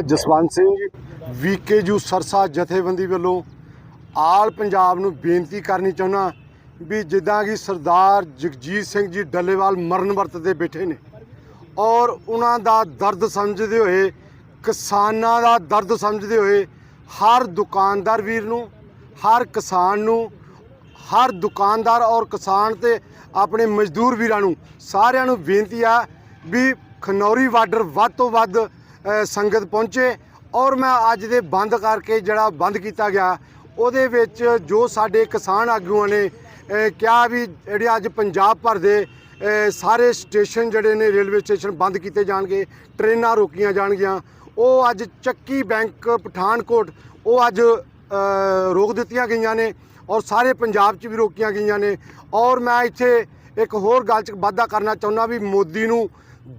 ਮੈਂ ਜਸਵੰਤ ਸਿੰਘ ਵੀਕੇਯੂ ਸਰਸਾ ਜਥੇਬੰਦੀ ਵੱਲੋਂ ਆਲ ਪੰਜਾਬ ਨੂੰ ਬੇਨਤੀ ਕਰਨੀ ਚਾਹੁੰਦਾ ਵੀ ਜਿੱਦਾਂ ਕਿ ਸਰਦਾਰ ਜਗਜੀਤ ਸਿੰਘ ਜੀ ਡੱਲੇਵਾਲ ਮਰਨ ਵਰਤ ਤੇ ਬੈਠੇ ਨੇ ਔਰ ਉਹਨਾਂ ਦਾ ਦਰਦ ਸਮਝਦੇ ਹੋਏ, ਕਿਸਾਨਾਂ ਦਾ ਦਰਦ ਸਮਝਦੇ ਹੋਏ ਹਰ ਦੁਕਾਨਦਾਰ ਵੀਰ ਨੂੰ, ਹਰ ਕਿਸਾਨ ਨੂੰ, ਹਰ ਦੁਕਾਨਦਾਰ ਔਰ ਕਿਸਾਨ ਤੇ ਆਪਣੇ ਮਜ਼ਦੂਰ ਵੀਰਾਂ ਨੂੰ ਸਾਰਿਆਂ ਨੂੰ ਬੇਨਤੀ ਆ ਵੀ ਖਨੌਰੀ ਬਾਰਡਰ ਵੱਧ ਤੋਂ ਵੱਧ ਸੰਗਤ ਪਹੁੰਚੇ ਔਰ ਮੈਂ ਅੱਜ ਦੇ ਬੰਦ ਕਰਕੇ ਜਿਹੜਾ ਬੰਦ ਕੀਤਾ ਗਿਆ, ਉਹਦੇ ਵਿੱਚ ਜੋ ਸਾਡੇ ਕਿਸਾਨ ਆਗੂਆਂ ਨੇ ਕਿਹਾ ਵੀ ਜਿਹੜੇ ਅੱਜ ਪੰਜਾਬ ਭਰ ਦੇ ਸਾਰੇ ਸਟੇਸ਼ਨ ਜਿਹੜੇ ਨੇ ਰੇਲਵੇ ਸਟੇਸ਼ਨ ਬੰਦ ਕੀਤੇ ਜਾਣਗੇ, ਟ੍ਰੇਨਾਂ ਰੋਕੀਆਂ ਜਾਣਗੀਆਂ, ਉਹ ਅੱਜ ਚੱਕੀ ਬੈਂਕ ਪਠਾਨਕੋਟ, ਉਹ ਅੱਜ ਰੋਕ ਦਿੱਤੀਆਂ ਗਈਆਂ ਨੇ ਔਰ ਸਾਰੇ ਪੰਜਾਬ 'ਚ ਵੀ ਰੋਕੀਆਂ ਗਈਆਂ ਨੇ ਔਰ ਮੈਂ ਇੱਥੇ ਇੱਕ ਹੋਰ ਗੱਲ 'ਚ ਵਾਧਾ ਕਰਨਾ ਚਾਹੁੰਦਾ ਵੀ ਮੋਦੀ ਨੂੰ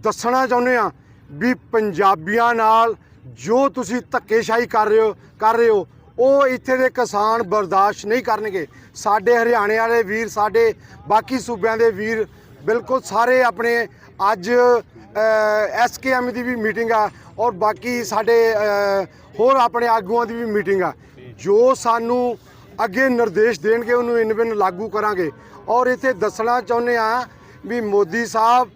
ਦੱਸਣਾ ਚਾਹੁੰਦੇ ਆ ਵੀ ਪੰਜਾਬੀਆਂ ਨਾਲ ਜੋ ਤੁਸੀਂ ਧੱਕੇਸ਼ਾਹੀ ਕਰ ਰਹੇ ਹੋ, ਕਰ ਰਹੇ ਹੋ, ਉਹ ਇੱਥੇ ਦੇ ਕਿਸਾਨ ਬਰਦਾਸ਼ਤ ਨਹੀਂ ਕਰਨਗੇ। ਸਾਡੇ ਹਰਿਆਣੇ ਵਾਲੇ ਵੀਰ, ਸਾਡੇ ਬਾਕੀ ਸੂਬਿਆਂ ਦੇ ਵੀਰ ਬਿਲਕੁਲ ਸਾਰੇ ਆਪਣੇ ਅੱਜ ਐਸਕੇਐਮ ਦੀ ਵੀ ਮੀਟਿੰਗ ਆ ਔਰ ਬਾਕੀ ਸਾਡੇ ਹੋਰ ਆਪਣੇ ਆਗੂਆਂ ਦੀ ਵੀ ਮੀਟਿੰਗ ਆ। ਜੋ ਸਾਨੂੰ ਅੱਗੇ ਨਿਰਦੇਸ਼ ਦੇਣਗੇ, ਉਹਨੂੰ ਇਨ ਬਿਨ ਲਾਗੂ ਕਰਾਂਗੇ। ਔਰ ਇੱਥੇ ਦੱਸਣਾ ਚਾਹੁੰਦੇ ਆ ਵੀ ਮੋਦੀ ਸਾਹਿਬ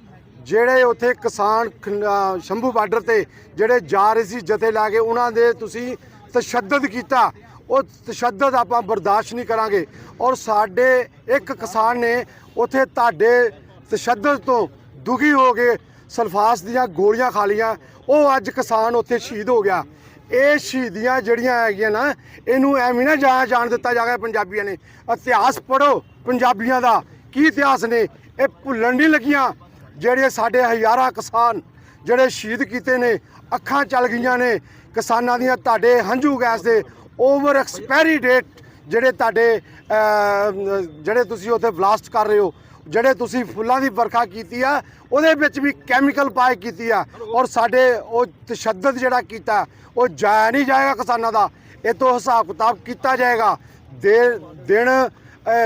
ਜਿਹੜੇ ਉੱਥੇ ਕਿਸਾਨ ਖਨ- ਸ਼ੰਭੂ ਬਾਰਡਰ ਤੇ ਜਿਹੜੇ ਜਾ ਰਹੇ ਸੀ ਜਥੇ ਲਾ ਕੇ, ਉਹਨਾਂ ਦੇ ਤੁਸੀਂ ਤਸ਼ੱਦਦ ਕੀਤਾ। ਉਹ ਤਸ਼ੱਦਦ ਆਪਾਂ ਬਰਦਾਸ਼ਤ ਨਹੀਂ ਕਰਾਂਗੇ। ਔਰ ਸਾਡੇ ਇੱਕ ਕਿਸਾਨ ਨੇ ਉੱਥੇ ਤੁਹਾਡੇ ਤਸ਼ੱਦਦ ਤੋਂ ਦੁਖੀ ਹੋ ਕੇ ਸਲਫਾਸ ਦੀਆਂ ਗੋਲੀਆਂ ਖਾ ਲੀਆਂ ਉਹ ਅੱਜ ਕਿਸਾਨ ਉੱਥੇ ਸ਼ਹੀਦ ਹੋ ਗਿਆ। ਇਹ ਸ਼ਹੀਦੀਆਂ ਜਿਹੜੀਆਂ ਹੈਗੀਆਂ ਨਾ, ਇਹਨੂੰ ਐਵੇਂ ਨਾ ਜਾ ਜਾਣ ਦਿੱਤਾ ਜਾਗਾ ਪੰਜਾਬੀਆਂ ਨੇ। ਇਤਿਹਾਸ ਪੜੋ ਪੰਜਾਬੀਆਂ ਦਾ। ਕੀ ਇਤਿਹਾਸ ਨੇ? ਇਹ ਭੁੱਲਣ ਨਹੀਂ ਲੱਗੀਆਂ। ਜਿਹੜੇ ਸਾਡੇ ਹਜ਼ਾਰਾਂ ਕਿਸਾਨ ਜਿਹੜੇ ਸ਼ਹੀਦ ਕੀਤੇ ਨੇ, ਅੱਖਾਂ ਚੱਲ ਗਈਆਂ ਨੇ, ਕਿਸਾਨਾਂ ਦੀਆਂ ਤੁਹਾਡੇ ਹੰਝੂ ਗੈਸ ਦੇ ਓਵਰ ਐਕਸਪਾਇਰੀ ਡੇਟ ਜਿਹੜੇ ਤੁਹਾਡੇ ਜਿਹੜੇ ਤੁਸੀਂ ਉੱਥੇ ਬਲਾਸਟ ਕਰ ਰਹੇ ਹੋ, ਜਿਹੜੇ ਤੁਸੀਂ ਫੁੱਲਾਂ ਦੀ ਵਰਖਾ ਕੀਤੀ ਆ, ਉਹਦੇ ਵਿੱਚ ਵੀ ਕੈਮੀਕਲ ਪਾਏ ਕੀਤੀ ਆ। ਔਰ ਸਾਡੇ ਉਹ ਤਸ਼ੱਦਦ ਜਿਹੜਾ ਕੀਤਾ, ਉਹ ਜਾਇਆ ਨਹੀਂ ਜਾਏਗਾ ਕਿਸਾਨਾਂ ਦਾ। ਇਹ ਤੋਂ ਹਿਸਾਬ ਕਿਤਾਬ ਕੀਤਾ ਜਾਏਗਾ। ਦੇ ਦਿਨ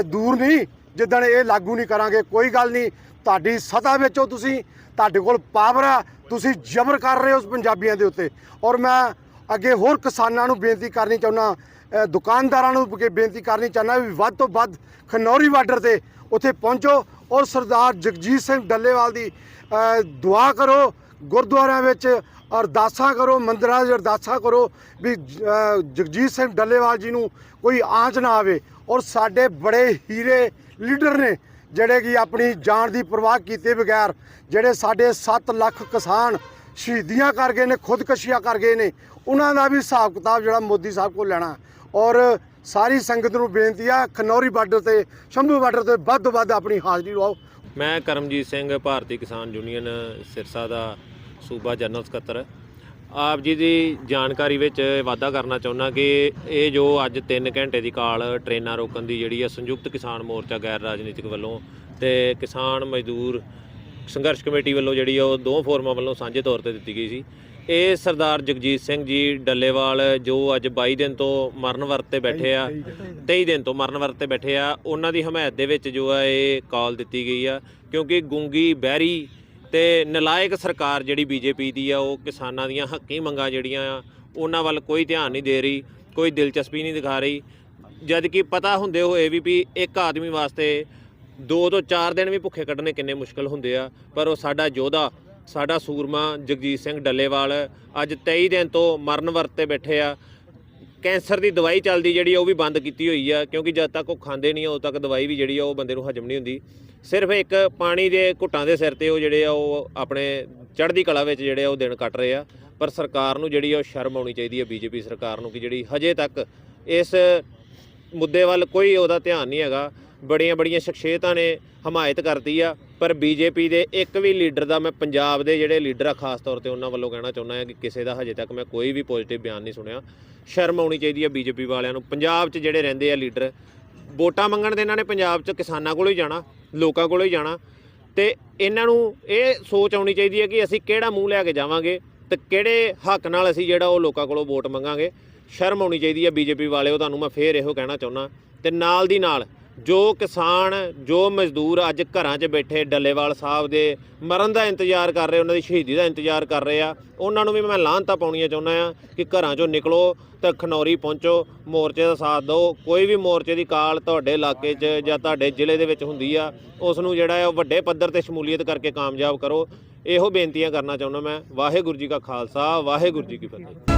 ਦੂਰ ਨਹੀਂ, ਜਿੱਦਣ ਇਹ ਲਾਗੂ ਨਹੀਂ ਕਰਾਂਗੇ, ਕੋਈ ਗੱਲ ਨਹੀਂ। ਤੁਹਾਡੀ ਸਤਾ ਵਿੱਚ ਤੁਸੀਂ ਤੁਹਾਡੇ ਕੋਲ ਪਾਵਰ ਆ, ਤੁਸੀਂ ਜ਼ਬਰ ਕਰ ਰਹੇ ਹੋ ਉਸ ਪੰਜਾਬੀਆਂ ਦੇ ਉੱਤੇ। ਔਰ ਮੈਂ ਅੱਗੇ ਹੋਰ ਕਿਸਾਨਾਂ ਨੂੰ ਬੇਨਤੀ ਕਰਨੀ ਚਾਹੁੰਦਾ ਦੁਕਾਨਦਾਰਾਂ ਨੂੰ ਬੇਨਤੀ ਕਰਨੀ ਚਾਹੁੰਦਾ ਵੀ ਵੱਧ ਤੋਂ ਵੱਧ ਖਨੌਰੀ ਬਾਰਡਰ ਤੇ ਉੱਥੇ ਪਹੁੰਚੋ ਔਰ ਸਰਦਾਰ ਜਗਜੀਤ ਸਿੰਘ ਡੱਲੇਵਾਲ ਦੀ ਦੁਆ ਕਰੋ, ਗੁਰਦੁਆਰਿਆਂ ਵਿੱਚ ਅਰਦਾਸਾਂ ਕਰੋ, ਮੰਦਰਾਂ 'ਚ ਅਰਦਾਸਾਂ ਕਰੋ ਵੀ ਜਗਜੀਤ ਸਿੰਘ ਡੱਲੇਵਾਲ ਜੀ ਨੂੰ ਕੋਈ ਆਂਚ ਨਾ ਆਵੇ। ਔਰ ਸਾਡੇ ਬੜੇ ਹੀਰੇ ਲੀਡਰ ਨੇ ਜਿਹੜੇ ਕਿ ਆਪਣੀ ਜਾਨ ਦੀ ਪਰਵਾਹ ਕੀਤੇ ਬਗੈਰ ਜਿਹੜੇ ਸਾਡੇ 7 ਲੱਖ ਕਿਸਾਨ ਸ਼ਹੀਦੀਆਂ ਕਰ ਗਏ ਨੇ, ਖੁਦਕਸ਼ੀਆਂ ਕਰ ਗਏ ਨੇ, ਉਹਨਾਂ ਦਾ ਵੀ ਹਿਸਾਬ ਕਿਤਾਬ ਜਿਹੜਾ ਮੋਦੀ ਸਾਹਿਬ ਕੋਲ ਲੈਣਾ। ਔਰ ਸਾਰੀ ਸੰਗਤ ਨੂੰ ਬੇਨਤੀ ਆ, ਖਨੌਰੀ ਬਾਰਡਰ ਤੇ, ਸ਼ੰਭੂ ਬਾਰਡਰ ਤੇ ਵੱਧ ਤੋਂ ਵੱਧ ਆਪਣੀ ਹਾਜ਼ਰੀ ਲਵਾਓ। ਮੈਂ ਕਰਮਜੀਤ ਸਿੰਘ, ਭਾਰਤੀ ਕਿਸਾਨ ਯੂਨੀਅਨ, ਸਿਰਸਾ ਦਾ ਸੂਬਾ ਜਨਰਲ ਸਕੱਤਰ। ਆਪ ਜੀ ਦੀ ਜਾਣਕਾਰੀ ਵਿੱਚ ਵਾਅਦਾ ਕਰਨਾ ਚਾਹੁੰਦਾ ਕਿ ਇਹ ਜੋ ਅੱਜ 3 ਘੰਟੇ ਦੀ ਕਾਲ ਟ੍ਰੇਨਾਂ ਰੋਕਣ ਦੀ ਜਿਹੜੀ ਹੈ ਸੰਯੁਕਤ ਕਿਸਾਨ ਮੋਰਚਾ ਗੈਰ ਰਾਜਨੀਤਿਕ ਵੱਲੋਂ ਤੇ ਕਿਸਾਨ ਮਜ਼ਦੂਰ ਸੰਘਰਸ਼ ਕਮੇਟੀ ਵੱਲੋਂ ਜਿਹੜੀ ਉਹ ਦੋ ਫੋਰਮਾਂ ਵੱਲੋਂ ਸਾਂਝੇ ਤੌਰ ਤੇ ਦਿੱਤੀ ਗਈ ਸੀ। ਇਹ ਸਰਦਾਰ ਜਗਜੀਤ ਸਿੰਘ ਜੀ ਡੱਲੇਵਾਲ ਜੋ ਅੱਜ 22 ਦਿਨ ਤੋਂ ਮਰਨ ਵਰਤ ਤੇ ਬੈਠੇ ਆ 23 ਦਿਨ ਤੋਂ। ਮਰਨ ਵਰਤ ਤੇ ਬੈਠੇ ਆ ਉਹਨਾਂ ਦੀ ਹਮਾਇਤ ਦੇ ਵਿੱਚ ਜੋ ਆ ਇਹ ਕਾਲ ਦਿੱਤੀ ਗਈ ਆ ਕਿਉਂਕਿ ਗੁੰਗੀ ਬਹਿਰੀ ਤੇ ਨਲਾਇਕ ਸਰਕਾਰ ਜਿਹੜੀ ਬੀਜੇਪੀ ਦੀ ਆ, ਉਹ ਕਿਸਾਨਾਂ ਦੀਆਂ ਹੱਕੀ ਮੰਗਾਂ ਜਿਹੜੀਆਂ ਆ, ਉਹਨਾਂ ਵੱਲ ਕੋਈ ਧਿਆਨ ਨਹੀਂ ਦੇ ਰਹੀ, ਕੋਈ ਦਿਲਚਸਪੀ ਨਹੀਂ ਦਿਖਾ ਰਹੀ। ਜਦ ਕਿ ਪਤਾ ਹੁੰਦੇ ਹੋਏ ਵੀ ਵੀ ਇੱਕ ਆਦਮੀ ਵਾਸਤੇ ਦੋ ਤੋਂ ਚਾਰ ਦਿਨ ਵੀ ਭੁੱਖੇ ਕੱਢਣੇ ਕਿੰਨੇ ਮੁਸ਼ਕਲ ਹੁੰਦੇ ਆ, ਪਰ ਉਹ ਸਾਡਾ ਯੋਧਾ, ਸਾਡਾ ਸੂਰਮਾ ਜਗਜੀਤ ਸਿੰਘ ਡੱਲੇਵਾਲ ਅੱਜ 23 ਦਿਨ ਤੋਂ ਮਰਨ ਵਰਤ ਤੇ ਬੈਠੇ ਆ। ਕੈਂਸਰ ਦੀ ਦਵਾਈ ਚੱਲਦੀ ਜਿਹੜੀ ਆ, ਉਹ ਵੀ ਬੰਦ ਕੀਤੀ ਹੋਈ ਆ, ਕਿਉਂਕਿ ਜਦ ਤੱਕ ਉਹ ਖਾਂਦੇ ਨਹੀਂ, ਉਦੋਂ ਤੱਕ ਦਵਾਈ ਵੀ ਜਿਹੜੀ ਆ, ਉਹ ਬੰਦੇ ਨੂੰ ਹਜਮ ਨਹੀਂ ਹੁੰਦੀ। ਸਿਰਫ ਇੱਕ ਪਾਣੀ ਦੇ ਘੁੱਟਾਂ ਦੇ ਸਿਰ ਤੇ ਉਹ ਜਿਹੜੇ ਆ, ਉਹ ਆਪਣੇ ਚੜ੍ਹਦੀ ਕਲਾ ਵਿੱਚ ਜਿਹੜੇ ਆ, ਉਹ ਦਿਨ ਕੱਟ ਰਹੇ ਆ। ਪਰ ਸਰਕਾਰ ਨੂੰ ਜਿਹੜੀ ਆ, ਉਹ ਸ਼ਰਮ ਆਉਣੀ ਚਾਹੀਦੀ ਆ, ਬੀਜੇਪੀ ਸਰਕਾਰ ਨੂੰ, ਕਿ ਜਿਹੜੀ ਹਜੇ ਤੱਕ ਇਸ ਮੁੱਦੇ ਵੱਲ ਕੋਈ ਉਹਦਾ ਧਿਆਨ ਨਹੀਂ ਹੈਗਾ। ਬੜੀਆਂ ਬੜੀਆਂ ਸ਼ਖਸੀਅਤਾਂ ਨੇ ਹਮਾਇਤ ਕਰਦੀ ਆ। ਪਰ ਬੀਜੇਪੀ ਦੇ ਇੱਕ ਵੀ ਲੀਡਰ ਦਾ ਮੈਂ ਪੰਜਾਬ ਦੇ ਜਿਹੜੇ ਲੀਡਰ ਆ, ਖਾਸ ਤੌਰ ਤੇ ਉਹਨਾਂ ਵੱਲੋਂ ਕਹਿਣਾ ਚਾਹੁੰਦਾ ਹਾਂ ਕਿ ਕਿਸੇ ਦਾ ਹਜੇ ਤੱਕ ਮੈਂ ਕੋਈ ਵੀ ਪੋਜ਼ਿਟਿਵ ਬਿਆਨ ਨਹੀਂ ਸੁਣਿਆ। ਸ਼ਰਮ ਆਉਣੀ ਚਾਹੀਦੀ ਆ ਬੀਜੇਪੀ ਵਾਲਿਆਂ ਨੂੰ। ਪੰਜਾਬ 'ਚ ਜਿਹੜੇ ਰਹਿੰਦੇ ਆ ਲੀਡਰ, ਵੋਟਾਂ ਮੰਗਣ ਦੇ ਇਹਨਾਂ ਨੇ ਪੰਜਾਬ 'ਚ ਕਿਸਾਨਾਂ ਕੋਲੋਂ ਹੀ ਜਾਣਾ, ਲੋਕਾਂ ਕੋਲੋਂ ਹੀ ਜਾਣਾ। ਤੇ ਇਹਨਾਂ ਨੂੰ ਇਹ ਸੋਚ ਆਉਣੀ ਚਾਹੀਦੀ ਹੈ ਕਿ ਅਸੀਂ ਕਿਹੜਾ ਮੂੰਹ ਲੈ ਕੇ ਜਾਵਾਂਗੇ ਤੇ ਕਿਹੜੇ ਹੱਕ ਨਾਲ ਅਸੀਂ ਜਿਹੜਾ ਉਹ ਲੋਕਾਂ ਕੋਲੋਂ ਵੋਟ ਮੰਗਾਂਗੇ। ਸ਼ਰਮ ਆਉਣੀ ਚਾਹੀਦੀ ਹੈ ਬੀਜੇਪੀ ਵਾਲਿਓ, ਤੁਹਾਨੂੰ ਮੈਂ ਫੇਰ ਇਹੋ ਕਹਿਣਾ ਚਾਹੁੰਦਾ। ਤੇ ਨਾਲ ਦੀ ਨਾਲ ਜੋ ਕਿਸਾਨ, ਜੋ ਮਜ਼ਦੂਰ ਅੱਜ ਘਰਾਂ 'ਚ ਬੈਠੇ ਡੱਲੇਵਾਲ ਸਾਹਿਬ ਦੇ ਮਰਨ ਦਾ ਇੰਤਜ਼ਾਰ ਕਰ ਰਹੇ, ਉਹਨਾਂ ਦੀ ਸ਼ਹੀਦੀ ਦਾ ਇੰਤਜ਼ਾਰ ਕਰ ਰਹੇ ਆ, ਉਹਨਾਂ ਨੂੰ ਵੀ ਮੈਂ ਲਾਹਨਤਾ ਪਾਉਣੀਆਂ ਚਾਹੁੰਦਾ ਆ ਕਿ ਘਰਾਂ 'ਚੋਂ ਨਿਕਲੋ ਤਾਂ ਖਨੌਰੀ ਪਹੁੰਚੋ, ਮੋਰਚੇ ਦਾ ਸਾਥ ਦਿਓ, ਕੋਈ ਵੀ ਮੋਰਚੇ ਦੀ ਕਾਲ ਤੁਹਾਡੇ ਇਲਾਕੇ 'ਚ ਜਾਂ ਤੁਹਾਡੇ ਜ਼ਿਲ੍ਹੇ ਦੇ ਵਿੱਚ ਹੁੰਦੀ ਆ, ਉਸ ਨੂੰ ਜਿਹੜਾ ਹੈ ਉਹ ਵੱਡੇ ਪੱਧਰ ਤੇ ਸ਼ਮੂਲੀਅਤ ਕਰਕੇ ਕਾਮਯਾਬ ਕਰੋ, ਇਹੋ ਬੇਨਤੀਆਂ ਕਰਨਾ ਚਾਹੁੰਦਾ ਮੈਂ, ਵਾਹਿਗੁਰੂ ਜੀ ਕਾ ਖਾਲਸਾ, ਵਾਹਿਗੁਰੂ ਜੀ ਕੀ ਫਤਿਹ।